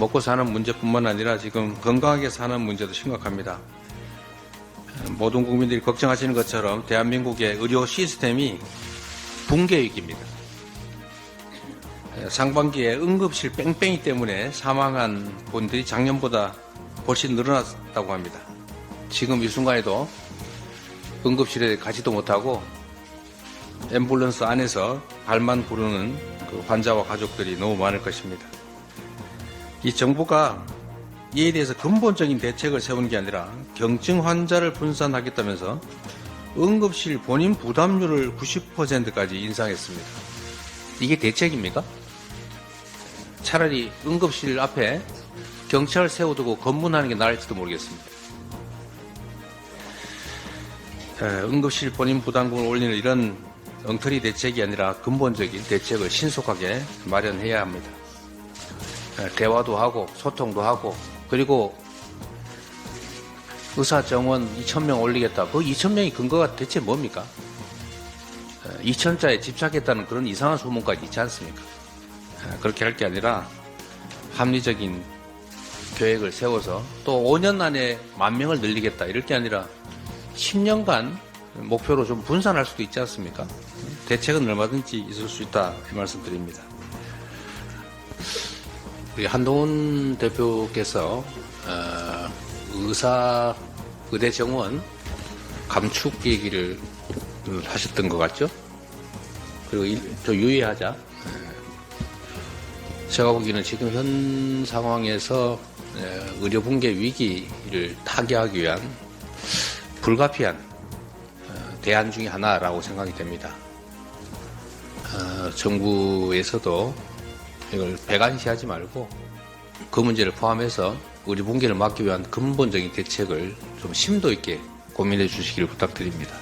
먹고 사는 문제뿐만 아니라 지금 건강하게 사는 문제도 심각합니다. 모든 국민들이 걱정하시는 것처럼 대한민국의 의료 시스템이 붕괴 위기입니다. 상반기에 응급실 뺑뺑이 때문에 사망한 분들이 작년보다 훨씬 늘어났다고 합니다. 지금 이 순간에도 응급실에 가지도 못하고 앰뷸런스 안에서 발만 부르는 그 환자와 가족들이 너무 많을 것입니다. 이 정부가 이에 대해서 근본적인 대책을 세우는 게 아니라 경증 환자를 분산하겠다면서 응급실 본인 부담률을 90%까지 인상했습니다. 이게 대책입니까? 차라리 응급실 앞에 경찰 세워두고 검문하는 게 나을지도 모르겠습니다. 에, 응급실 본인 부담금을 올리는 이런 엉터리 대책이 아니라 근본적인 대책을 신속하게 마련해야 합니다. 에, 대화도 하고 소통도 하고 그리고 의사 정원 2,000명 올리겠다. 그 2,000명의 근거가 대체 뭡니까? 2,000자에 집착했다는 그런 이상한 소문까지 있지 않습니까? 에, 그렇게 할 게 아니라 합리적인 계획을 세워서 또 5년 안에 만 명을 늘리겠다 이럴 게 아니라 10년간 목표로 좀 분산할 수도 있지 않습니까? 대책은 얼마든지 있을 수 있다 이 말씀 드립니다. 우리 한동훈 대표께서 어, 의사 의대 정원 감축 얘기를 하셨던 것 같죠? 그리고 일- 좀 유의하자. 제가 보기에는 지금 현 상황에서 에, 의료 붕괴 위기를 타개하기 위한 불가피한 어, 대안 중의 하나라고 생각이 됩니다. 어, 정부에서도 이걸 배관시하지 말고 그 문제를 포함해서 의료 붕괴를 막기 위한 근본적인 대책을 좀 심도 있게 고민해 주시기를 부탁드립니다.